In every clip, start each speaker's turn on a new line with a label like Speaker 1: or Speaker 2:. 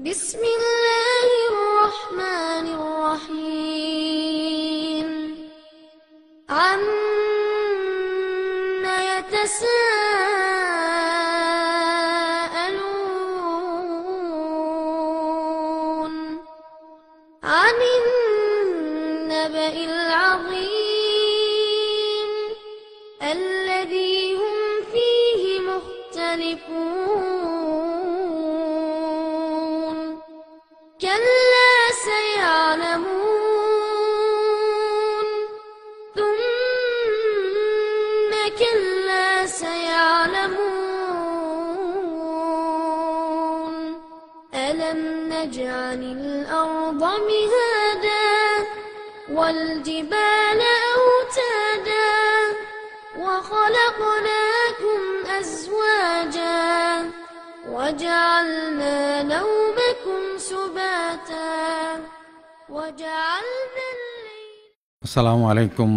Speaker 1: بسم الله الرحمن الرحيم. عم يتساءلون وخلقناكم أزواجا وجعلنا نومكم سباتا وجعلنا الليل
Speaker 2: அஸ்ஸலாமு அலைக்கும்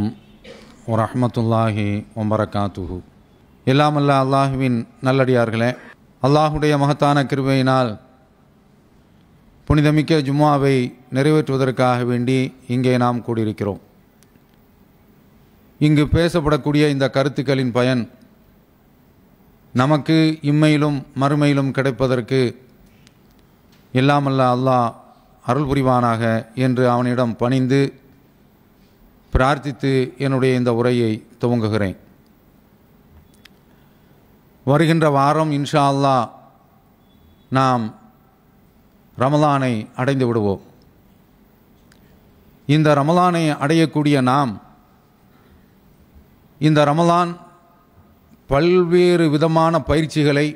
Speaker 2: வரஹ்மத்துல்லாஹி வபரகாத்துஹு எல்லாமல்ல அல்லாஹுவின் நல்லடியார்களே அல்லாஹுடைய மகத்தான கிருபையினால் புனிதமிக்க ஜும்மாவை நிறைவேற்றுவதற்காக வேண்டி இங்கே நாம் கூடியிருக்கிறோம் இங்கு பேசப்படக்கூடிய இந்த கருத்துக்களின் பயன் நமக்கு இம்மையிலும் மறுமையிலும் கிடைப்பதற்கு எல்லாமல்ல அல்லாஹ் அருள் புரிவானாக என்று அவனிடம் பணிந்து பிரார்த்தித்து என்னுடைய இந்த உரையை துவங்குகிறேன். வருகின்ற வாரம் இன்ஷா அல்லாஹ் நாம் ரமலானை அடைந்து விடுவோம். இந்த ரமலானை அடையக்கூடிய நாம் இந்த ரமலான் பல்வேறு விதமான பயிற்சிகளை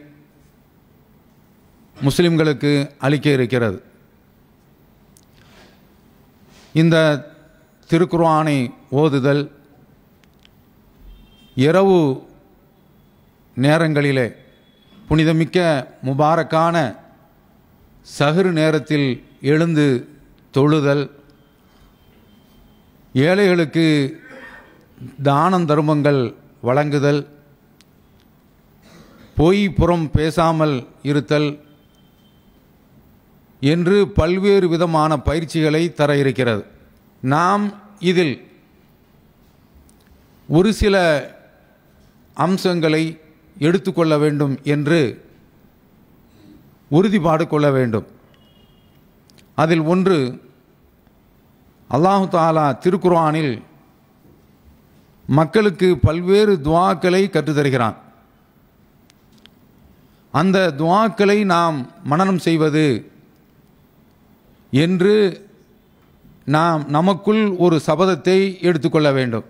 Speaker 2: முஸ்லிம்களுக்கு அளிக்க இருக்கிறது. இந்த திருக்குர்ஆனை ஓதுதல் இரவு நேரங்களிலே புனிதமிக்க முபாரக்கான சகுறு நேரத்தில் எழுந்து தொழுதல் ஏழைகளுக்கு தானம் தர்மங்கள் வழங்குதல் பொய் புறம் பேசாமல் இருத்தல் என்று பல்வேறு விதமான பயிற்சிகளை தர இருக்கிறது. நாம் இதில் ஒரு சில அம்சங்களை எடுத்துக்கொள்ள வேண்டும் என்று உறுதிப்பாடு கொள்ள வேண்டும். அதில் ஒன்று அல்லாஹு தாலா திருக்குர்ஆனில் மக்களுக்கு பல்வேறு துவாக்களை கற்றுத்தருகிறான். அந்த துவாக்களை நாம் மனனம் செய்வது என்று நாம் நமக்குள் ஒரு சபதத்தை எடுத்துக்கொள்ள வேண்டும்.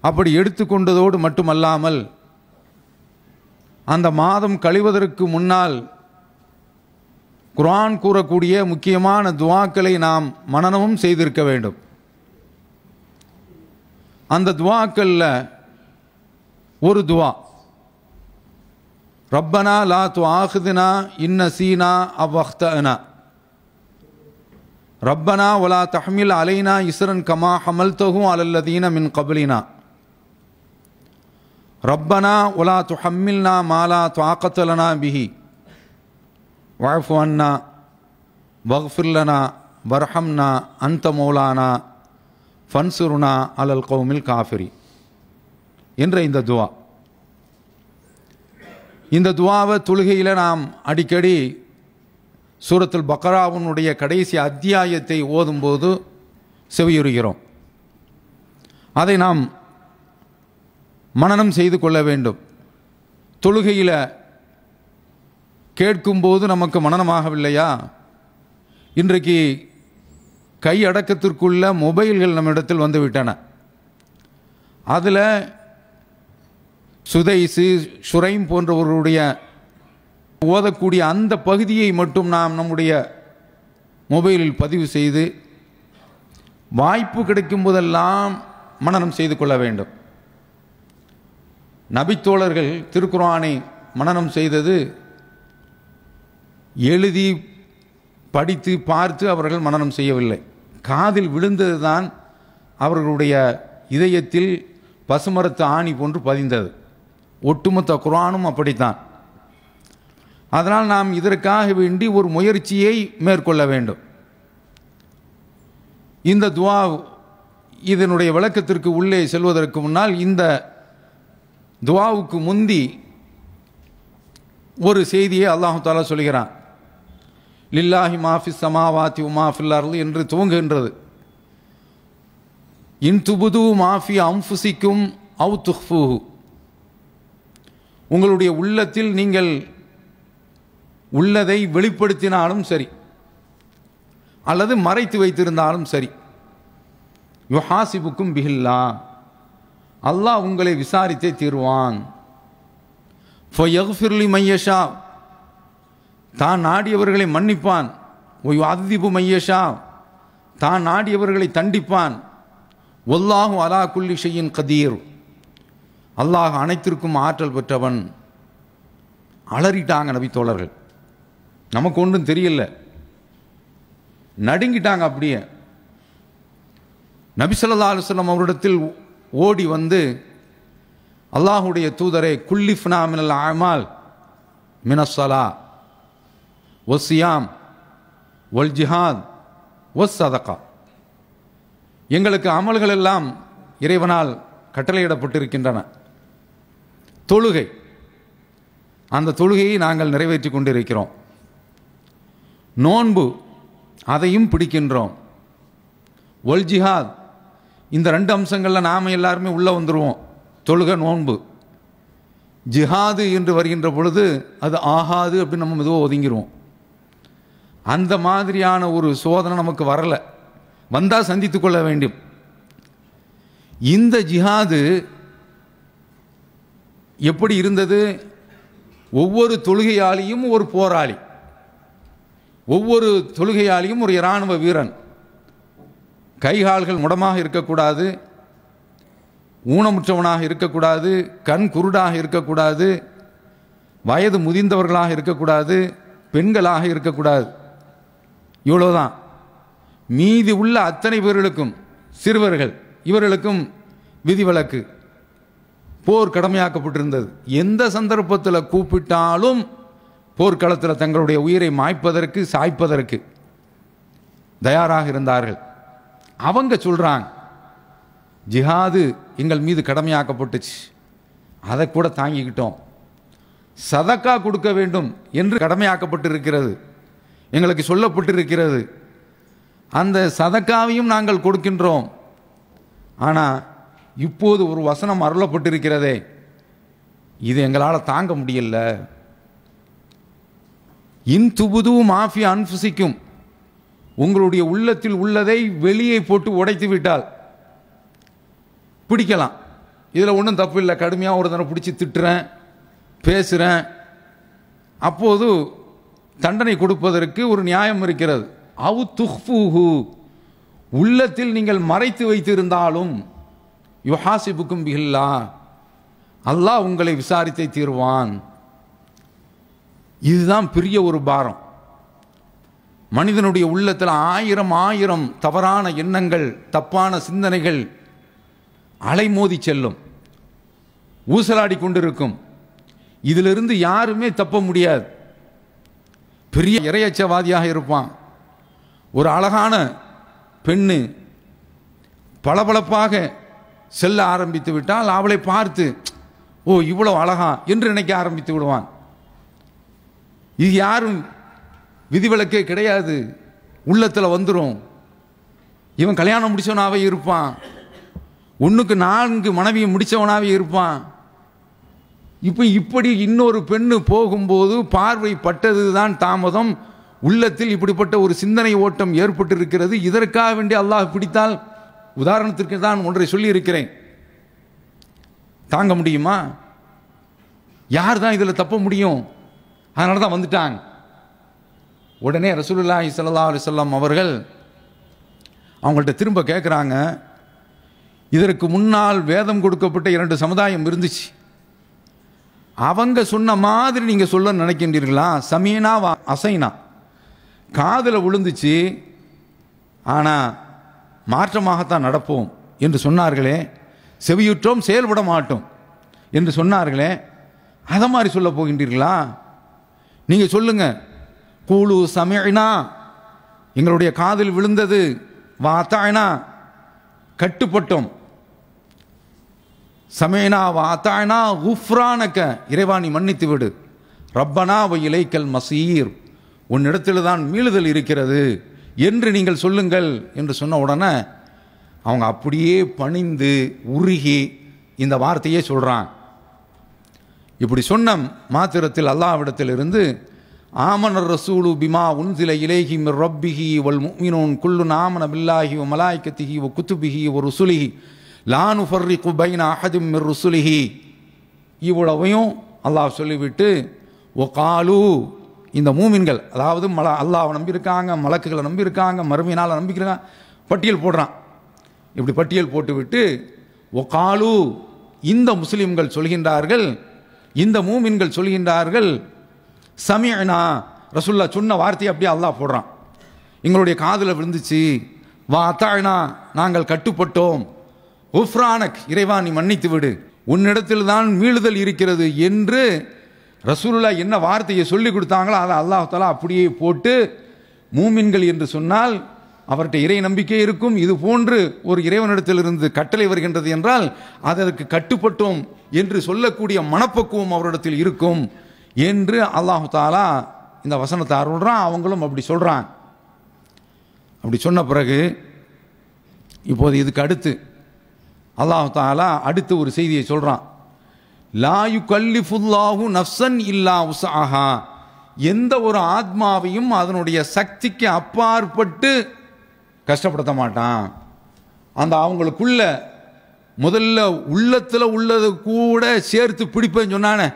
Speaker 2: அப்படி எடுத்துக்கொண்டதோடு மட்டுமல்லாமல் அந்த மாதம் கழிவதற்கு முன்னால் குரான் கூறக்கூடிய முக்கியமான துவாக்களை நாம் மனனமும் செய்திருக்க வேண்டும். அந்த துவாக்களில் ஒரு துவா. ரப்பனா லா துஆஹிதுனா இன்ன சீனா அவ்வக்தனா ரப்பனா வலா தஹ்மில் அலைனா இஸ்ரன் கமா ஹமல்தஹு அலல்லதீன மின் கபலினா. ரப்பனா வலா துஹம்மில்னா மாலா துஆக்கத்தலனா பிஹி. வாஃபு அன்னா வக்ஃபிர்லனா வர்ஹம்னா அந்த மௌலானா. ஃபன்சுருனா அலல் கௌமில் காஃபிரி என்ற இந்த துவா. இந்த துவாவை தொழுகையில் நாம் அடிக்கடி சூரத்துல் பக்ராவுனுடைய கடைசி அத்தியாயத்தை ஓதும்போது செவியுறுகிறோம். அதை நாம் மனனம் செய்து கொள்ள வேண்டும். தொழுகையில் கேட்கும்போது நமக்கு மனனமாகவில்லையா? இன்றைக்கு கை அடக்கத்திற்குள்ள மொபைல்கள் நம்மிடத்தில் வந்துவிட்டன அதில் சுதைசு சுரைம் போன்றவர்களுடைய ஓதக்கூடிய அந்த பகுதியை மட்டும் நாம் நம்முடைய மொபைலில் பதிவு செய்து வாய்ப்பு கிடைக்கும் போதெல்லாம் மனனம் செய்து கொள்ள வேண்டும். நபித்தோழர்கள் திருக்குறானை மனனம் செய்தது எழுதி படித்து பார்த்து அவர்கள் மனனம் செய்யவில்லை. காதில் விழுந்தது தான் அவர்களுடைய இதயத்தில் பசுமரத்து ஆணி போன்று பதிந்தது. ஒட்டுமொத்த குரானும் அப்படித்தான். அதனால் நாம் இதற்காக வேண்டி ஒரு முயற்சியை மேற்கொள்ள வேண்டும். இந்த துவா இதனுடைய விளக்கத்திற்கு உள்ளே செல்வதற்கு முன்னால் இந்த துவாவுக்கு முந்தி ஒரு செய்தியை அல்லாஹு தாலா சொல்கிறான். லில்லாஹி மாஃபி சமாவாத்தி உமாஃபில் அருள் என்று துவங்குகின்றது. இன் துபுது மாஃபி அம்ஃபுசிக்கும் அவு துஹ்ஃபுஹு. உங்களுடைய உள்ளத்தில் நீங்கள் உள்ளதை வெளிப்படுத்தினாலும் சரி அல்லது மறைத்து வைத்திருந்தாலும் சரி யுஹாசிபுக்கும் பிஹில்லா அல்லாஹ் உங்களை விசாரித்தே தீர்வான். ஃபயஃபிர்லி மையஷா தான் நாடியவர்களை மன்னிப்பான். ஒய் அதிபு மையேஷா. தான் நாடியவர்களை தண்டிப்பான். ஒல்லாகும் அலா குல்லி செய்யின் கதீர். அல்லாஹ் அனைத்திற்கும் ஆற்றல் பெற்றவன். அலறிட்டாங்க நபி தோழர்கள். நமக்கு ஒன்றும் தெரியல. நடுங்கிட்டாங்க அப்படியே. நபிசல்லா அலுவலம் அவரிடத்தில் ஓடி வந்து அல்லாஹுடைய தூதரை குல்லிஃப்னா மினல் அமால் மினசலா ஒசியாம் ஒல் ஜிஹாத் ஒஸ் சதகா எங்களுக்கு அமல்கள் எல்லாம் இறைவனால் கட்டளையிடப்பட்டிருக்கின்றன. தொழுகை. அந்த தொழுகையை நாங்கள் நிறைவேற்றி கொண்டிருக்கிறோம். நோன்பு. அதையும் பிடிக்கின்றோம். ஒல் ஜிஹாத். இந்த ரெண்டு அம்சங்களில் நாம் எல்லாருமே உள்ளே வந்துடுவோம் தொழுக நோன்பு. ஜிஹாது என்று வருகின்ற பொழுது அது ஆகாது அப்படின்னு நம்ம மெதுவாக ஒதுங்கிடுவோம் அந்த மாதிரியான ஒரு சோதனை நமக்கு வரலை. வந்தால் சந்தித்து கொள்ள வேண்டும். இந்த ஜிஹாது எப்படி இருந்தது? ஒவ்வொரு தொழுகையாளியும் ஒரு போராளி. ஒவ்வொரு தொழுகையாளியும் ஒரு இராணுவ வீரன். கைகால்கள் முடமாக இருக்கக்கூடாது. ஊனமுற்றவனாக இருக்கக்கூடாது. கண் குருடாக இருக்கக்கூடாது. வயது முதிர்ந்தவர்களாக இருக்கக்கூடாது. பெண்களாக இருக்கக்கூடாது. இவ்வளோதான் மீதி உள்ள அத்தனை பேர்களுக்கும் சிறுவர்கள் இவர்களுக்கும் விதிவிலக்கு போர் கடமையாக்கப்பட்டிருந்தது. எந்த சந்தர்ப்பத்தில் கூப்பிட்டாலும் போர்க்களத்தில் தங்களுடைய உயிரை மாய்ப்பதற்கு சாய்ப்பதற்கு தயாராக இருந்தார்கள். அவங்க சொல்கிறாங்க ஜிஹாது எங்கள் மீது கடமையாக்கப்பட்டுச்சு. அதை கூட தாங்கிக்கிட்டோம். சதக்கா கொடுக்க வேண்டும் என்று கடமையாக்கப்பட்டிருக்கிறது. எங்களுக்கு சொல்லப்பட்டிருக்கிறது. அந்த சதக்காவையும் நாங்கள் கொடுக்கின்றோம். ஆனால் இப்போது ஒரு வசனம் அருளப்பட்டிருக்கிறதே. இது எங்களால் தாங்க முடியல. இன் துபுது மாஃபி அன்புசிக்கும் உங்களுடைய உள்ளத்தில் உள்ளதை வெளியே போட்டு உடைத்து விட்டால். பிடிக்கலாம். இதில் ஒன்றும் தப்பு இல்லை. கடுமையாக ஒரு தடவை பிடிச்சி திட்டுறேன் பேசுகிறேன் அப்போது தண்டனை கொடுப்பதற்கு ஒரு நியாயம் இருக்கிறது. அவு துஹ்பூஹு உள்ளத்தில் நீங்கள் மறைத்து வைத்திருந்தாலும் யுஹாசிபுக்கும் பிகில்லா அல்லாஹ் உங்களை விசாரித்தே தீர்வான். இதுதான் பெரிய ஒரு பாரம். மனிதனுடைய உள்ளத்தில் ஆயிரம் ஆயிரம் தவறான எண்ணங்கள் தப்பான சிந்தனைகள் அலைமோதி செல்லும். ஊசலாடி கொண்டிருக்கும். இதிலிருந்து யாருமே தப்ப முடியாது. பெரிய இறையச்சவாதியாக இருப்பான். ஒரு அழகான பெண்ணு பளபளப்பாக செல்ல ஆரம்பித்து விட்டால் அவளை பார்த்து ஓ இவ்வளோ அழகா என்று நினைக்க ஆரம்பித்து விடுவான். இது யாரும் விதிவிலக்கே கிடையாது. உள்ளத்தில் வந்துடும் இவன் கல்யாணம் முடித்தவனாகவே இருப்பான். ஒன்றுக்கு நான்கு மனைவியை முடித்தவனாகவே இருப்பான். இப்போ இப்படி இன்னொரு பெண்ணு போகும்போது பார்வை பட்டது தான் தாமதம். உள்ளத்தில் இப்படிப்பட்ட ஒரு சிந்தனை ஓட்டம் ஏற்பட்டிருக்கிறது. இதற்காக வேண்டி அல்லாஹ் பிடித்தால் உதாரணத்திற்கு தான் ஒன்றை சொல்லியிருக்கிறேன். தாங்க முடியுமா? யார் தான் இதில் தப்ப முடியும்? அதனால தான் வந்துட்டாங்க. உடனே ரசூலுல்லாஹி ஸல்லல்லாஹு அலிசல்லாம் அவர்கள் அவங்கள்ட்ட திரும்ப கேட்குறாங்க இதற்கு முன்னால் வேதம் கொடுக்கப்பட்ட இரண்டு சமுதாயம் இருந்துச்சு. அவங்க சொன்ன மாதிரி நீங்கள் சொல்ல நினைக்கின்றீர்களா? சமீனா வா அசைனா? காதில் விழுந்துச்சு. ஆனால் மாற்றமாகத்தான் நடப்போம் என்று சொன்னார்களே. செவியுற்றோம் செயல்பட மாட்டோம் என்று சொன்னார்களே. அதை மாதிரி சொல்ல போகின்றீர்களா? நீங்கள் சொல்லுங்கள் கூழு சமையினா எங்களுடைய காதில் விழுந்தது. வாத்தாயினா கட்டுப்பட்டோம். சமேனா வாத்தானா உஃப்ரானக்க இறைவா நீ மன்னித்து விடு. ரப்பனா வ இலைக்கல் மசீர். உன்னிடத்தில் தான் மீளுதல் இருக்கிறது என்று நீங்கள் சொல்லுங்கள் என்று சொன்ன உடனே அவங்க அப்படியே பணிந்து உருகி இந்த வார்த்தையே சொல்கிறான் இப்படி சொன்ன மாத்திரத்தில் அல்லாவிடத்திலிருந்து ஆமனர் ரசூலு பிமா உன்சில இலேஹி மிர் ரப்பிஹி வல் முஃமினூன் குல்லு நாமன பில்லாஹி வ மலாய்க்கத்திஹி ஒ குத்துபிஹி வ ருசுலிஹி லானு ஃபர்ரி குபைன் அஹதும் மிர் ருசுலிஹி. இவ்வளவையும் அல்லாஹ் சொல்லிவிட்டு ஒ காலு இந்த மூமின்கள் அதாவது மல அல்லாவை நம்பியிருக்காங்க மலக்குகளை நம்பியிருக்காங்க மறுமையினால் நம்பிக்கிறாங்க பட்டியல் போடுறான். இப்படி பட்டியல் போட்டுவிட்டு ஒ காலு இந்த முஸ்லீம்கள் சொல்கின்றார்கள் இந்த மூமின்கள் சொல்கின்றார்கள் சமியனா ரசுல்லா சொன்ன வார்த்தையை அப்படியே அல்லாஹ் போடுறான். எங்களுடைய காதில் விழுந்துச்சு வா அத்தாயினா நாங்கள் கட்டுப்பட்டோம். உஃப்ரானக் இறைவா நீ மன்னித்து விடு. உன்னிடத்தில் தான் மீளுதல் இருக்கிறது என்று ரசூலுல்லா என்ன வார்த்தையை சொல்லி கொடுத்தாங்களோ அதை அல்லாஹாலா அப்படியே போட்டு மூமின்கள் என்று சொன்னால் அவர்கிட்ட இறை நம்பிக்கை இருக்கும். இது போன்று ஒரு இறைவனிடத்திலிருந்து கட்டளை வருகின்றது என்றால் அதற்கு கட்டுப்பட்டோம் என்று சொல்லக்கூடிய மனப்பக்குவம் அவரிடத்தில் இருக்கும் என்று அல்லாஹு தாலா இந்த வசனத்தை அருள்றான். அவங்களும் அப்படி சொல்கிறான் அப்படி சொன்ன பிறகு இப்போது இதுக்கு அடுத்து அல்லாஹு தாலா அடுத்து ஒரு செய்தியை சொல்கிறான் லாயு கல்லிஃபுல்லாஹு நஃப்சன் இல்லா உசாஹா எந்த ஒரு ஆத்மாவையும் அதனுடைய சக்திக்கு அப்பாற்பட்டு கஷ்டப்படுத்த மாட்டான். அந்த அவங்களுக்குள்ள முதல்ல உள்ளத்தில் உள்ளது கூட சேர்த்து பிடிப்பேன்னு சொன்னானே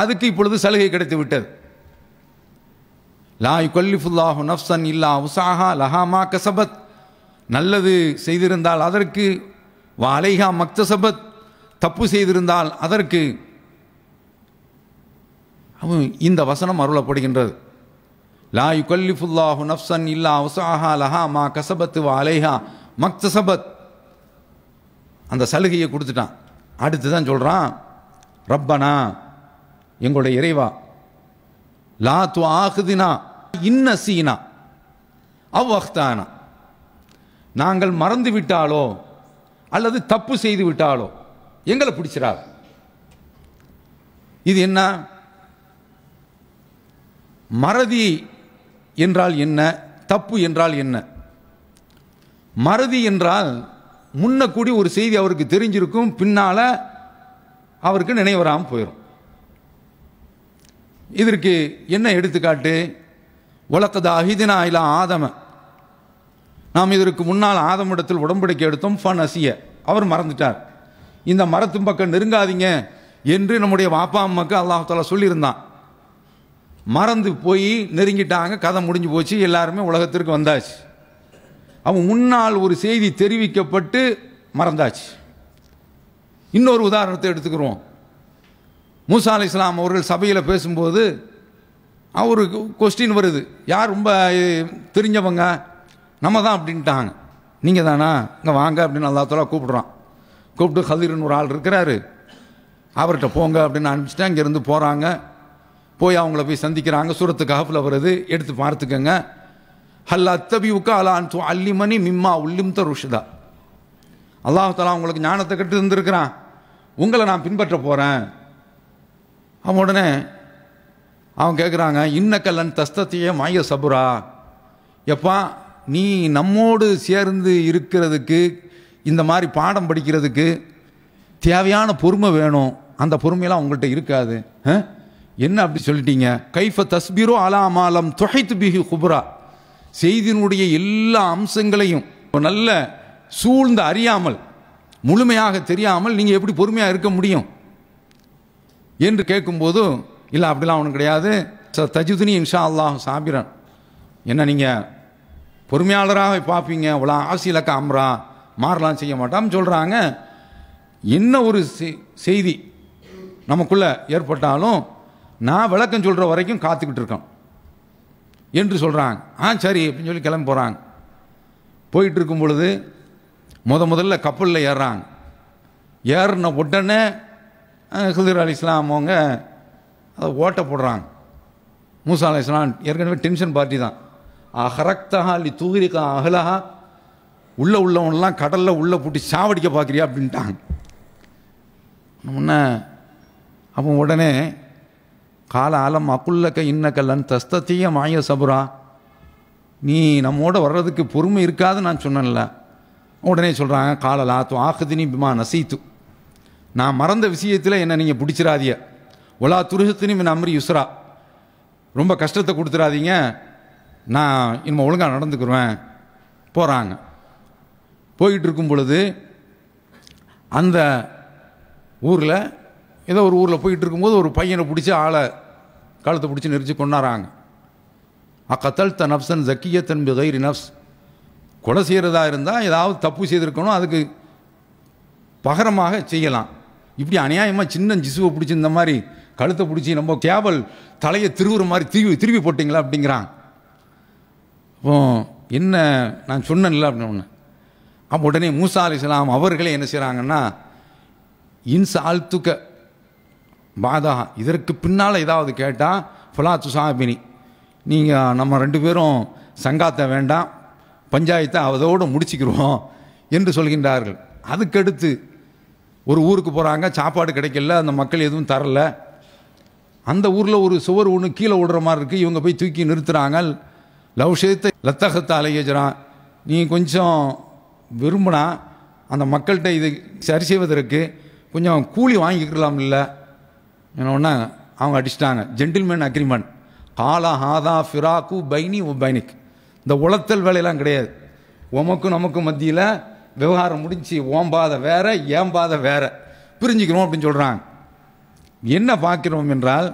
Speaker 2: அதுக்கு இப்பொழுது சலுகை கிடைத்து விட்டது. லாய் கொல்லிஃபுல்லாஹு நஃப்சன் இல்லா உசாஹா லஹாமா கசபத். நல்லது செய்திருந்தால் அதற்கு வாலைகா மக்தசபத். தப்பு செய்திருந்தால் அதற்கு அவன் இந்த வசனம் அருளப்படுகின்றது. லா யுகல்லிஃபுல்லாஹு நஃப்சன் இல்லா உசாஹா லஹா மா கசபத்து வாலைஹா மக்தசபத். அந்த சலுகையை கொடுத்துட்டான். அடுத்து தான் சொல்கிறான் ரப்பனா எங்களுடைய இறைவா லா து ஆகுதினா இன்ன சீனா அவ் அஹ்தானா நாங்கள் மறந்து விட்டாலோ அல்லது தப்பு செய்து விட்டாலோ எங்களை பிடிச்சிடாது. இது என்ன? மறதி என்றால் என்ன? தப்பு என்றால் என்ன? மறதி என்றால் முன்ன கூடி ஒரு செய்தி அவருக்கு தெரிஞ்சிருக்கும் பின்னால் அவருக்கு நினைவராமல் போயிடும் இதற்கு என்ன எடுத்துக்காட்டு? உலகத அஹிதினா இலா ஆதம. நாம் இதற்கு முன்னால் ஆதமிடத்தில் உடன்படிக்கை எடுத்தோம். ஃபன் அசிய. அவர் மறந்துட்டார். இந்த மரத்தின் பக்கம் நெருங்காதீங்க என்று நம்முடைய வாப்பா அம்மாக்கு அல்லாஹால சொல்லியிருந்தான். மறந்து போய் நெருங்கிட்டாங்க. கதை முடிஞ்சு போச்சு. எல்லாருமே உலகத்திற்கு வந்தாச்சு. அவன் முன்னால் ஒரு செய்தி தெரிவிக்கப்பட்டு மறந்தாச்சு. இன்னொரு உதாரணத்தை எடுத்துக்கிறோம். மூசா அலி இஸ்லாம் அவர்கள் சபையில் பேசும்போது அவருக்கு கொஸ்டின் வருது. யார் ரொம்ப தெரிஞ்சவங்க? நம்ம தான் அப்படின்ட்டாங்க. நீங்கள் தானா? இங்கே வாங்க அப்படின்னு அல்லா கூப்பிடுறான். கூப்பிட்டு ஹதிர்னு ஒரு ஆள் இருக்கிறாரு. அவர்கிட்ட போங்க அப்படின்னு அனுப்பிச்சிட்டு அங்கேருந்து போகிறாங்க போய் அவங்கள போய் சந்திக்கிறாங்க. சூரத்து கஹஃபில் வருது. எடுத்து பார்த்துக்கங்க. ஹல் அத்தபி உக்கா அலான் அல்லிமணி மிம்மா உள்ளிம் த ருஷிதா அல்லாஹாலா உங்களுக்கு ஞானத்தை கட்டு இருந்திருக்கிறான் உங்களை நான் பின்பற்ற போகிறேன் அவன் உடனே அவன் கேட்குறாங்க இன்னக்கல்லன் தஸ்தத்தையே மாய சபுரா. எப்பா நீ நம்மோடு சேர்ந்து இருக்கிறதுக்கு இந்த மாதிரி பாடம் படிக்கிறதுக்கு தேவையான பொறுமை வேணும். அந்த பொறுமையெல்லாம் உங்கள்கிட்ட இருக்காது. ஆ? என்ன அப்படி சொல்லிட்டீங்க? கைஃப தஸ்பீரோ அலாமாலம் தொகைத்து பிஹி குபுரா. செய்தியினுடைய எல்லா அம்சங்களையும் நல்ல சூழ்ந்து அறியாமல் முழுமையாக தெரியாமல் நீங்கள் எப்படி பொறுமையாக இருக்க முடியும்? என்று கேட்கும்போது இல்லை அப்படிலாம் ஒன்றும் கிடையாது. ச தஜுதுனி இன்ஷா அல்லாஹ் சாபிரன். என்ன நீங்கள் பொறுமையாளராக பார்ப்பீங்க. அவ்வளோ ஆசிலக்க அம்ரா மாறலாம் செய்ய மாட்டான்னு சொல்கிறாங்க என்ன ஒரு செ- செய்தி நமக்குள்ளே ஏற்பட்டாலும் நான் விளக்கம் சொல்கிற வரைக்கும் காத்துக்கிட்டு இருக்கேன் என்று சொல்கிறாங்க ஆ சரி அப்படின்னு சொல்லி கிளம்பி போகிறாங்க போயிட்டு இருக்கும் பொழுது முத முதல்ல கப்பலில் ஏறுறாங்க. ஏறின உடனே ஹிதர் அலி இஸ்லாம் அவங்க அதை ஓட்ட போடுறாங்க. மூசா அலைஹிஸ்ஸலாம் ஏற்கனவே டென்ஷன் பார்ட்டி தான். அஹரக்தஹா லி தூகிரிகா அகலஹா உள்ளே உள்ளவன்லாம் கடலில் உள்ளே பூட்டி சாவடிக்க பார்க்குறியா அப்படின்ட்டாங்க. முன்ன அப்போ உடனே கால ஆலம் அக்குள்ளக்க இன்னக்கல்லன் தஸ்தத்திய மாய சபுரா. நீ நம்மோட வர்றதுக்கு பொறுமை இருக்காது நான் சொன்னேன்ல. உடனே சொல்கிறாங்க காலலா து ஆகுதினி பிமா நசீத்து. நான் மறந்த விஷயத்தில் என்னை நீங்கள் பிடிச்சிடாதிய ஒலா துருகத்தினி மின் அம்ரி யுஸ்ரா. ரொம்ப கஷ்டத்தை கொடுத்துடாதீங்க நான் இனிமேல் ஒழுங்காக நடந்துக்குருவேன். போகிறாங்க போயிட்டு இருக்கும் பொழுது அந்த ஊரில் ஏதோ ஒரு ஊரில் போயிட்டு இருக்கும்போது ஒரு பையனை பிடிச்சி ஆளை கழுத்தை பிடிச்சி நெரிச்சு கொண்டாடுறாங்க அக்கத்தல் த நப்சன் ஜக்கியத்தன் பிகைரி நப்ஸ். கொலை செய்கிறதா இருந்தால் ஏதாவது தப்பு செய்திருக்கணும் அதுக்கு பகரமாக செய்யலாம். இப்படி அநியாயமாக சின்ன ஜிசுவை பிடிச்சி இந்த மாதிரி கழுத்தை பிடிச்சி நம்ம கேவல் தலையை திருவுற மாதிரி திருவி திருவி போட்டிங்களா அப்படிங்கிறான் அப்போ என்ன நான் சொன்னேன்ல அப்படின்னு அப்போ உடனே மூசா அலிஸ்லாம் அவர்களே என்ன செய்கிறாங்கன்னா இன்ஸ் ஆழ்த்துக்க பாதா இதற்கு பின்னால் ஏதாவது கேட்டால் ஃபுலா சாபினி நீங்கள் நம்ம ரெண்டு பேரும் சங்காத்தை வேண்டாம் பஞ்சாயத்தை அதோடு முடிச்சுக்கிறோம் என்று சொல்கின்றார்கள். அதுக்கடுத்து ஒரு ஊருக்கு போகிறாங்க சாப்பாடு கிடைக்கல அந்த மக்கள் எதுவும் தரல. அந்த ஊரில் ஒரு சுவர் ஒன்று கீழே விடுற மாதிரி இருக்குது இவங்க போய் தூக்கி நிறுத்துகிறாங்க லவ் ஷேத்தை லத்தகத்தை அலையஜறான் நீ கொஞ்சம் விரும்பினா அந்த மக்கள்கிட்ட இது சரி செய்வதற்கு கொஞ்சம் கூலி வாங்கிக்கலாம் இல்லை ஒன்று அவங்க அடிச்சிட்டாங்க. ஜென்டில்மேன் அக்ரிமெண்ட் காலா ஹாதா ஃபிராக்கு பைனி உ பைனிக். இந்த உளத்தல் வேலையெல்லாம் கிடையாது. உமக்கும் நமக்கும் மத்தியில் விவகாரம் முடிஞ்சு ஓம்பாத வேற ஏம்பாத வேற. பிரிஞ்சுக்கிறோம் அப்படின்னு சொல்கிறாங்க என்ன பார்க்கிறோம் என்றால்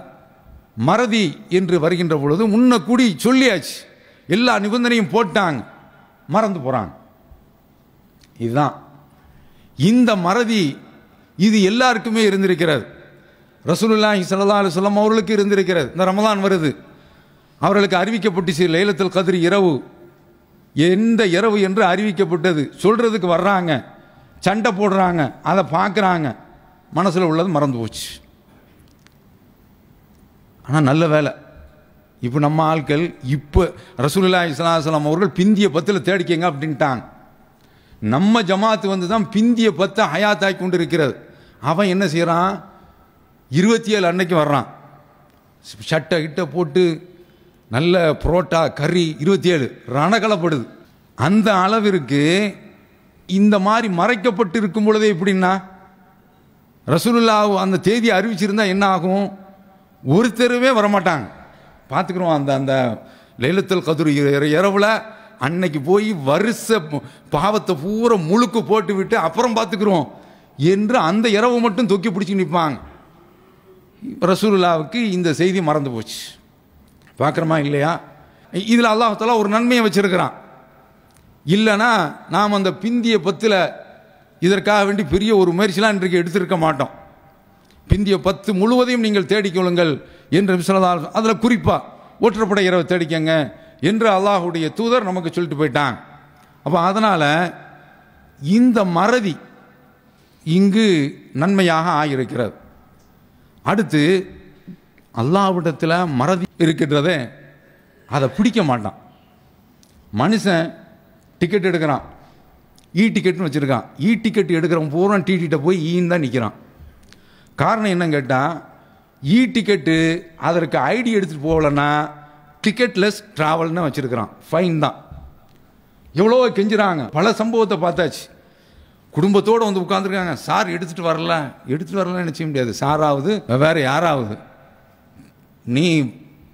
Speaker 2: மறதி என்று வருகின்ற பொழுது முன்ன கூடி சொல்லியாச்சு. எல்லா நிபந்தனையும் போட்டாங்க. மறந்து போகிறாங்க இதுதான். இந்த மறதி இது எல்லாருக்குமே இருந்திருக்கிறது. ரசூலுல்லாஹி சல்லா அலைஹி வஸல்லம் அவர்களுக்கு இருந்திருக்கிறது. இந்த ரமதான் வருது. அவர்களுக்கு அறிவிக்கப்பட்டுச்சு லைலத்தில் கதிர் இரவு. எந்த இரவு என்று அறிவிக்கப்பட்டது. சொல்றதுக்கு வர்றாங்க. சண்டை போடுறாங்க. அதை பார்க்குறாங்க. மனசில் உள்ளது மறந்து போச்சு. ஆனால் நல்ல வேலை. இப்போ நம்ம ஆட்கள் இப்போ ரசூலுல்லா இஸ்லாசலாம் அவர்கள் பிந்திய பத்தில் தேடிக்கங்க அப்படின்ட்டாங்க. நம்ம ஜமாத்து வந்து தான் பிந்திய பத்தை ஹயாத்தாக்கி கொண்டு இருக்கிறது அவன் என்ன செய்கிறான் இருபத்தி ஏழு அன்னைக்கு வர்றான். சட்டை கிட்ட போட்டு நல்ல புரோட்டா கறி இருபத்தி ஏழு ரணகலப்படுது. அந்த அளவிற்கு இந்த மாதிரி மறைக்கப்பட்டு இருக்கும் பொழுதே எப்படின்னா ரசூலுல்லா அந்த தேதி அறிவிச்சிருந்தா என்ன ஆகும்? ஒருத்தருமே வரமாட்டாங்க. பார்த்துக்கிறோம் அந்த அந்த லைலத்தல் கதிர் இரவில் அன்னைக்கு போய் வருஷ பாவத்தை பூரா முழுக்க போட்டு விட்டு அப்புறம் பார்த்துக்கிறோம் என்று அந்த இரவு மட்டும் தொக்கி பிடிச்சி நிற்பாங்க ரசூலுல்லாவுக்கு இந்த செய்தி மறந்து போச்சு. பார்க்குறோமா இல்லையா? இதில் அல்லாஹால ஒரு நன்மையை வச்சுருக்கிறான். இல்லைனா நாம் அந்த பிந்திய பத்தில் இதற்காக வேண்டி பெரிய ஒரு முயற்சிலாம் இன்றைக்கு எடுத்திருக்க மாட்டோம். பிந்திய பத்து முழுவதையும் நீங்கள் தேடிக்கொள்ளுங்கள் என்று சொல்லதால் அதில் குறிப்பாக ஒற்றப்படை இரவு தேடிக்கங்க என்று அல்லாஹுடைய தூதர் நமக்கு சொல்லிட்டு போயிட்டாங்க அப்போ அதனால் இந்த மறதி இங்கு நன்மையாக ஆகியிருக்கிறது. அடுத்து அல்லாவிடத்தில் மறதி இருக்கின்றதே அதை பிடிக்க மாட்டான். மனுஷன் டிக்கெட் எடுக்கிறான். இ டிக்கெட்னு வச்சுருக்கான். இ டிக்கெட் எடுக்கிறவன் பூரா டிடிட்ட போய் ஈன்னு தான் நிற்கிறான் காரணம் என்னன்னு கேட்டால் இ டிக்கெட்டு அதற்கு ஐடி எடுத்துகிட்டு போகலன்னா டிக்கெட்லெஸ் ட்ராவல்னு வச்சுருக்கிறான். ஃபைன் தான். எவ்வளோ கெஞ்சுறாங்க. பல சம்பவத்தை பார்த்தாச்சு. குடும்பத்தோடு வந்து உட்காந்துருக்காங்க சார் எடுத்துகிட்டு வரல. எடுத்துகிட்டு வரல நினச்ச முடியாது. சாராவது வேறு யாராவது. நீ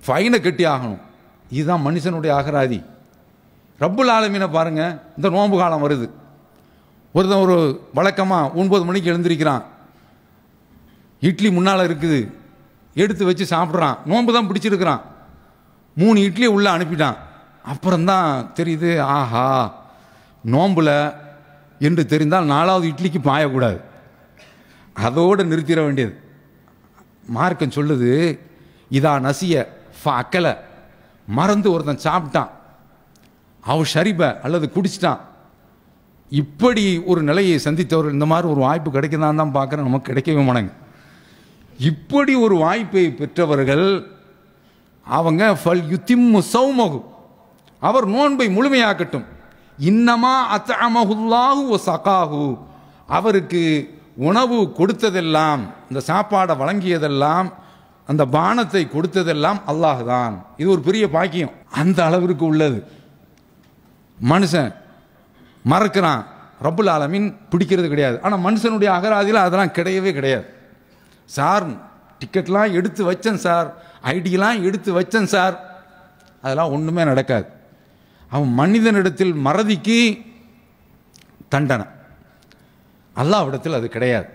Speaker 2: ஃபைனை கட்டி ஆகணும். இதுதான் மனுஷனுடைய அகராதி. ரப்புல் ஆலமீனை பாருங்கள் இந்த நோம்பு காலம் வருது. ஒருத்தன் ஒரு வழக்கமாக ஒன்பது மணிக்கு எழுந்திருக்கிறான். இட்லி முன்னால் இருக்குது. எடுத்து வச்சு சாப்பிட்றான். நோன்பு தான் பிடிச்சிருக்கிறான். மூணு இட்லி உள்ளே அனுப்பிட்டான். அப்புறம்தான் தெரியுது ஆஹா நோம்பில் என்று தெரிந்தால் நாலாவது இட்லிக்கு பாயக்கூடாது. அதோடு நிறுத்திட வேண்டியது. மார்க்கம் சொல்லுது இதா நசிய ஃப அக்கலை. மறந்து ஒருத்தன் சாப்பிட்டான். அவ ஷரிப அல்லது குடிச்சிட்டான். இப்படி ஒரு நிலையை சந்தித்தவர் இந்த மாதிரி ஒரு வாய்ப்பு கிடைக்குதான் தான் பார்க்குறேன். நமக்கு கிடைக்கவே மாட்டாங்க இப்படி ஒரு வாய்ப்பை பெற்றவர்கள் அவங்க ஃபல் யுத்திம்மு சௌமகு அவர் நோன்பை முழுமையாக்கட்டும். இன்னமா அத்தமகுல்லாஹு ஒ சகாஹு. அவருக்கு உணவு கொடுத்ததெல்லாம் இந்த சாப்பாடை வழங்கியதெல்லாம் அந்த பானத்தை கொடுத்ததெல்லாம் அல்லாஹ் தான். இது ஒரு பெரிய பாக்கியம். அந்த அளவிற்கு உள்ளது. மனுஷன் மறக்கிறான். ரப்புல் ஆலமின் பிடிக்கிறது கிடையாது. ஆனால் மனுஷனுடைய அகராதியில் அதெல்லாம் கிடையவே கிடையாது. சார் டிக்கெட்லாம் எடுத்து வச்சேன் சார். ஐடியெலாம் எடுத்து வச்சேன் சார். அதெல்லாம் ஒன்றுமே நடக்காது. அவன் மனிதனிடத்தில் மறதிக்கு தண்டனை. அல்லாவிடத்தில் அது கிடையாது.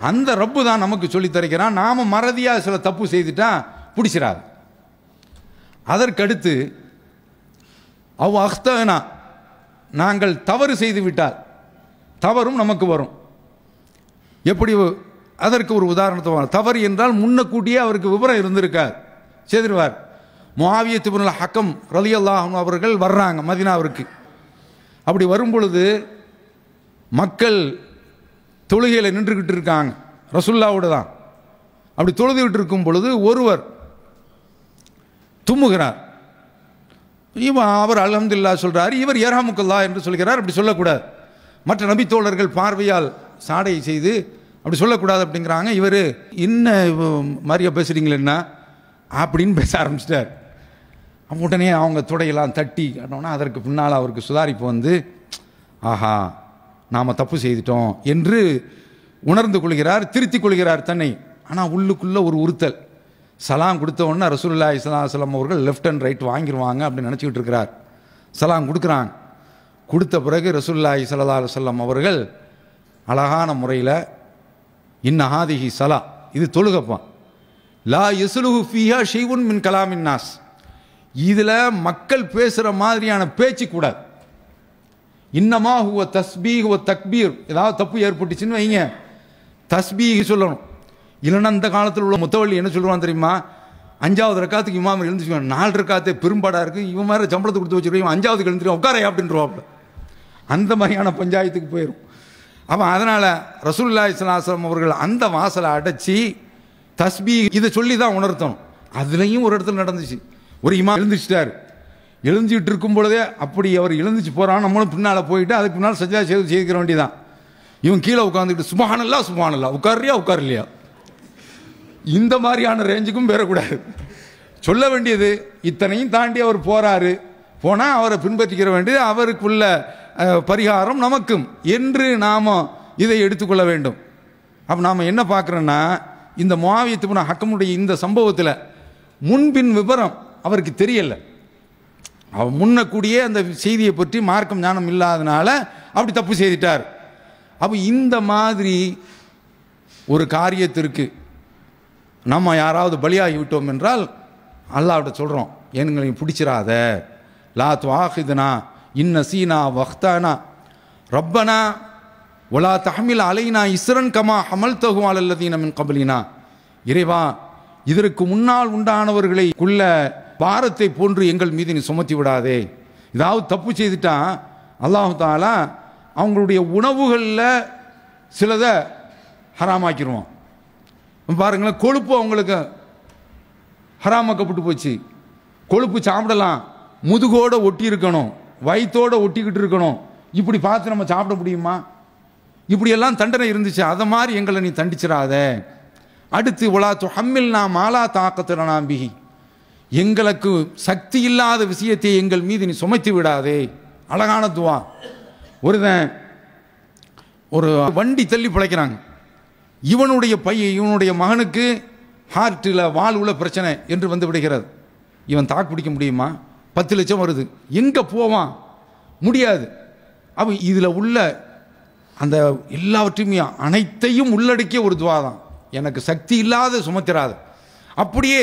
Speaker 2: அந்த ரப்பு தான் நமக்கு சொல்லித்தரைக்கிறான் நாம் மறதியாக சில தப்பு செய்துட்டா பிடிச்சிடாது. அதற்கடுத்து அவ் அஹ்தனா நாங்கள் தவறு செய்து விட்டால் தவறும் நமக்கு வரும். எப்படி அதற்கு ஒரு உதாரணத்தை தவறு என்றால் முன்னக்கூட்டியே அவருக்கு விவரம் இருந்திருக்கார் செய்திருவார். முஆவியத்து ஹக்கம் ரலியல்லாஹு அவர்கள் வர்றாங்க மதினாவிற்கு. அப்படி வரும் பொழுது மக்கள் தொழுகையில் நின்றுக்கிட்டு இருக்காங்க. ரசுல்லாவோட தான். அப்படி தொழுதுகிட்டு இருக்கும் பொழுது ஒருவர் தும்முகிறார். இவன் அவர் அலமதுல்லா சொல்கிறார் இவர் ஏராமுக்கல்லா என்று சொல்கிறார் அப்படி சொல்லக்கூடாது. மற்ற நபித்தோழர்கள் பார்வையால் சாடையை செய்து அப்படி சொல்லக்கூடாது அப்படிங்கிறாங்க. இவர் என்ன மாதிரியா பேசுகிறீங்களேன்னா அப்படின்னு பேச ஆரம்பிச்சிட்டார். உடனே அவங்க துடையெல்லாம் தட்டி காட்டினோன்னா அதற்கு பின்னால் அவருக்கு சுதாரிப்பு வந்து ஆஹா நாம் தப்பு செய்துட்டோம் என்று உணர்ந்து கொள்கிறார் திருத்தி கொள்கிறார் தன்னை. ஆனால் உள்ளுக்குள்ளே ஒரு உறுத்தல். சலாம் கொடுத்த உடனே ரசூலுல்லா இஸ்லாம் அவர்கள் லெஃப்ட் அண்ட் ரைட் வாங்கிடுவாங்க அப்படின்னு நினச்சிக்கிட்டு இருக்கிறார். சலாம் கொடுக்குறாங்க. கொடுத்த பிறகு ரசூல்லா இஸ்லா அலுவலம் அவர்கள் அழகான முறையில் இன்னஹாதிஹி சலா. இது தொழுகப்பா. லா எசுலுகு ஃபியா ஷெய்வுன் மின் கலாமின் நாஸ். இதில் மக்கள் பேசுகிற மாதிரியான பேச்சு கூடாது இன்னமா ஹுவ தஸ்பீ ஹுவ தக்பீர். ஏதாவது தப்பு ஏற்பட்டுச்சுன்னு வைங்க. தஸ்பீஹ் சொல்லணும். இல்லைன்னா இந்த காலத்தில் உள்ள முத்தவள்ளி என்ன சொல்லுவான் தெரியுமா? அஞ்சாவது ரக்காத்துக்கு இமாம் எழுந்துச்சுவான் நாலு ரக்காத்தே பெரும்பாடாக இருக்குது இவன் மாதிரி சம்பளத்தை கொடுத்து வச்சுருக்கோம் அஞ்சாவது எழுந்துருவான் உட்காரையா அப்படின்றவாப்ல. அந்த மாதிரியான பஞ்சாயத்துக்கு போயிடும் அப்போ அதனால் ரசூல்லா இஸ்லாசலம் அவர்கள் அந்த வாசலை அடைச்சி தஸ்பி இதை சொல்லி தான் உணர்த்தணும். அதுலேயும் ஒரு இடத்துல நடந்துச்சு. ஒரு இமா எழுந்துச்சிட்டார் எழுந்துட்டு இருக்கும் பொழுதே அப்படி அவர் எழுந்துச்சு போகிறான் நம்மளும் பின்னால் போயிட்டு அதுக்கு பின்னால் சஜா செய்து செய்திக்கிற வேண்டியதான் இவன் கீழே உட்காந்துக்கிட்டு சுபஹானல்லா சுபஹானல்லா உட்கார்றியா உட்கார்லையா? இந்த மாதிரியான ரேஞ்சுக்கும் பெறக்கூடாது சொல்ல வேண்டியது இத்தனையும் தாண்டி அவர் போகிறாரு போனால் அவரை பின்பற்றிக்கிற வேண்டியது அவருக்குள்ள பரிகாரம் நமக்கும். என்று நாம் இதை எடுத்துக்கொள்ள வேண்டும். அப்போ நாம் என்ன பார்க்குறோன்னா இந்த முவாவியத்து ஹக்கமுடைய இந்த சம்பவத்தில் முன்பின் விவரம் அவருக்கு தெரியலை. அவர் முன்னக்கூடிய அந்த செய்தியை பற்றி மார்க்கம் ஞானம் இல்லாதனால அப்படி தப்பு செய்துட்டார். அப்போ இந்த மாதிரி ஒரு காரியத்திற்கு நம்ம யாராவது பலியாகி விட்டோம் என்றால் அல்லாஹ்விட்ட சொல்கிறோம் எங்களை பிடிச்சிடாத லா துவாஹிதுனா இன்ன சீனா வஹ்தானா? ரப்பனா ஒலா தஹமில் அலைனா இஸ்ரன் கமா ஹமல் தகுவால் அல்லதீனமின் கபலினா? இறைவா இதற்கு முன்னால் உண்டானவர்களை குள்ள பாரத்தை போன்று எங்கள் மீது நீ சுமத்தி விடாதே. ஏதாவது தப்பு செய்துட்டா அல்லாஹு தாலா அவங்களுடைய உணவுகளில் சிலதை ஹராமாக்கிடுவான் பாருங்களேன் கொழுப்பு அவங்களுக்கு ஹராமாக்கப்பட்டு போச்சு. கொழுப்பு சாப்பிடலாம் முதுகோட ஒட்டி இருக்கணும் வயிற்றோடு ஒட்டிக்கிட்டு இருக்கணும். இப்படி பார்த்து நம்ம சாப்பிட முடியுமா? இப்படியெல்லாம் தண்டனை இருந்துச்சு. அதை மாதிரி எங்களை நீ தண்டிச்சிடாத. அடுத்து உலா ஹம்மில் நான் மாலா தாக்கத்திலனா பிகி எங்களுக்கு சக்தி இல்லாத விஷயத்தை எங்கள் மீது நீ சுமைத்து விடாதே. அழகான துவா. ஒருதன் ஒரு வண்டி தள்ளி பிழைக்கிறாங்க. இவனுடைய பையன் இவனுடைய மகனுக்கு ஹார்ட்டில் வாழ் உள்ள பிரச்சனை என்று வந்து விடுகிறது. இவன் தாக்கு பிடிக்க முடியுமா? பத்து லட்சம் வருது. எங்கே போவான்? முடியாது. அப்போ இதில் உள்ள அந்த எல்லாவற்றையுமே அனைத்தையும் உள்ளடக்கிய ஒரு துவா தான் எனக்கு சக்தி இல்லாத சுமத்திராது. அப்படியே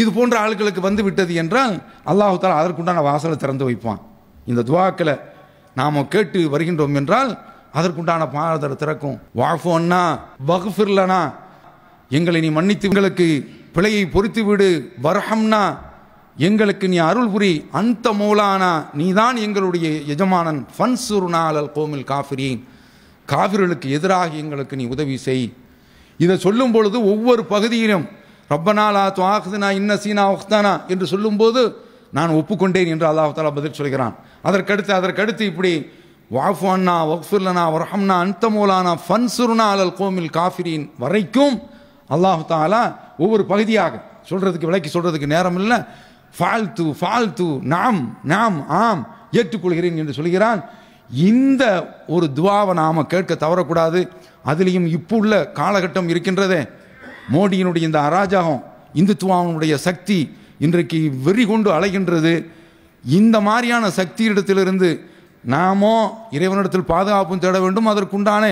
Speaker 2: இது போன்ற ஆட்களுக்கு வந்து விட்டது என்றால் அல்லாஹு தாலா அதற்குண்டான வாசலை திறந்து வைப்பான். இந்த துவாக்களை நாம் கேட்டு வருகின்றோம் என்றால் அதற்குண்டான பாதர் திறக்கும். வாஃபு அண்ணா வகுஃபிர்லனா எங்களை நீ மன்னித்து எங்களுக்கு பிழையை பொறுத்து விடு வர்ஹம்னா எங்களுக்கு நீ அருள் புரி. அந்த மூலானா நீதான் எங்களுடைய எஜமானன். ஃபன் அலல் கோமில் காஃபிரீன். காவிர்களுக்கு எதிராக எங்களுக்கு நீ உதவி செய். இதை சொல்லும் பொழுது ஒவ்வொரு பகுதியிலும் ரப்பனாலா துவாகுதுனா இன்ன சீனா உக்தானா என்று சொல்லும்போது நான் ஒப்புக்கொண்டேன் என்று அல்லாஹ் பதில் சொல்கிறான். அதற்கடுத்து அதற்கடுத்து இப்படி வாஃபு அண்ணா வக்ஃபுல்லனா வரஹம்னா அந்தமூலானா ஃபன்சுருனா அலல் கோமில் காஃபிரின் வரைக்கும் அல்லாஹு தாலா ஒவ்வொரு பகுதியாக சொல்கிறதுக்கு விளக்கி சொல்கிறதுக்கு நேரம் இல்லை. ஃபால்து ஃபால்து நாம் நாம் ஆம் ஏற்றுக்கொள்கிறேன் என்று சொல்கிறான். இந்த ஒரு துவாவை நாம் கேட்க தவறக்கூடாது. அதுலேயும் இப்போ உள்ள காலகட்டம் இருக்கின்றதே. மோடியினுடைய இந்த அராஜகம் இந்துத்துவாவினுடைய சக்தி இன்றைக்கு வெறி கொண்டு அலைகின்றது. இந்த மாதிரியான சக்தியிடத்திலிருந்து நாமோ இறைவனிடத்தில் பாதுகாப்பும் தேட வேண்டும் அதற்குண்டான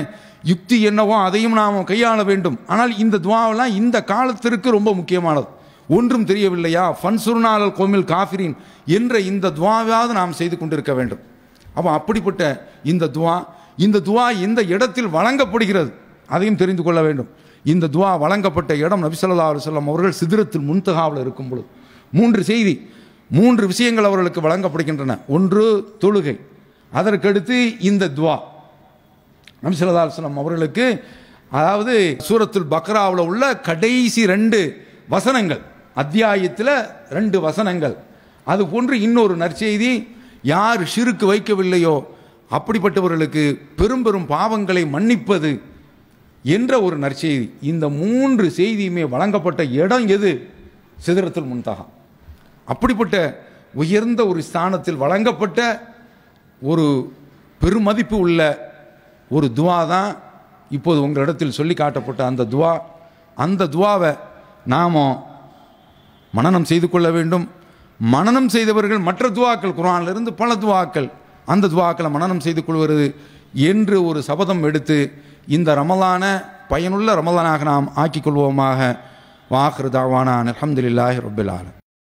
Speaker 2: யுக்தி என்னவோ அதையும் நாம் கையாள வேண்டும். ஆனால் இந்த துவாவெல்லாம் இந்த காலத்திற்கு ரொம்ப முக்கியமானது. ஒன்றும் தெரியவில்லையா? ஃபன்சுர்னாலல் கோமில் காஃபிரின் என்ற இந்த துவாவாவது நாம் செய்து கொண்டிருக்க வேண்டும். அப்போ அப்படிப்பட்ட இந்த துவா இந்த துவா இந்த இடத்தில் வழங்கப்படுகிறது? அதையும் தெரிந்து கொள்ள வேண்டும். இந்த துவா வழங்கப்பட்ட இடம் நபிசல்லா அலுவலம் அவர்கள் சிதிரத்தில் முன்தகாவில் இருக்கும் பொழுது. மூன்று செய்தி மூன்று விஷயங்கள் அவர்களுக்கு வழங்கப்படுகின்றன. ஒன்று தொழுகை. அதற்கடுத்து இந்த துவா. நபிசல்லா அலுவலம் அவர்களுக்கு அதாவது சூரத்துல் பக்ராவில் உள்ள கடைசி ரெண்டு வசனங்கள். அத்தியாயத்தில் ரெண்டு வசனங்கள். அது போன்று இன்னொரு நற்செய்தி யார் சிறுக்கு வைக்கவில்லையோ அப்படிப்பட்டவர்களுக்கு பெரும் பெரும் பாவங்களை மன்னிப்பது என்ற ஒரு நற்செய்தி. இந்த மூன்று செய்தியுமே வழங்கப்பட்ட இடம் எது? சிதறத்தில் முன்தகா. அப்படிப்பட்ட உயர்ந்த ஒரு ஸ்தானத்தில் வழங்கப்பட்ட ஒரு பெருமதிப்பு உள்ள ஒரு துவா தான் இப்போது உங்களிடத்தில் சொல்லி காட்டப்பட்ட அந்த துவா. அந்த துவாவை நாமும் மனநம் செய்து கொள்ள வேண்டும். மனனம் செய்தவர்கள் மற்ற துவாக்கள் குரானிலிருந்து பல துவாக்கள் அந்த துவாக்களை மனநம் செய்து கொள்வது என்று ஒரு சபதம் எடுத்து இந்த ரமலான பயனுள்ள ரமலானாக நாம் ஆக்கிக் கொள்வோமாக. வாஹ்ரு தாவானா அல்ஹம்துலில்லாஹி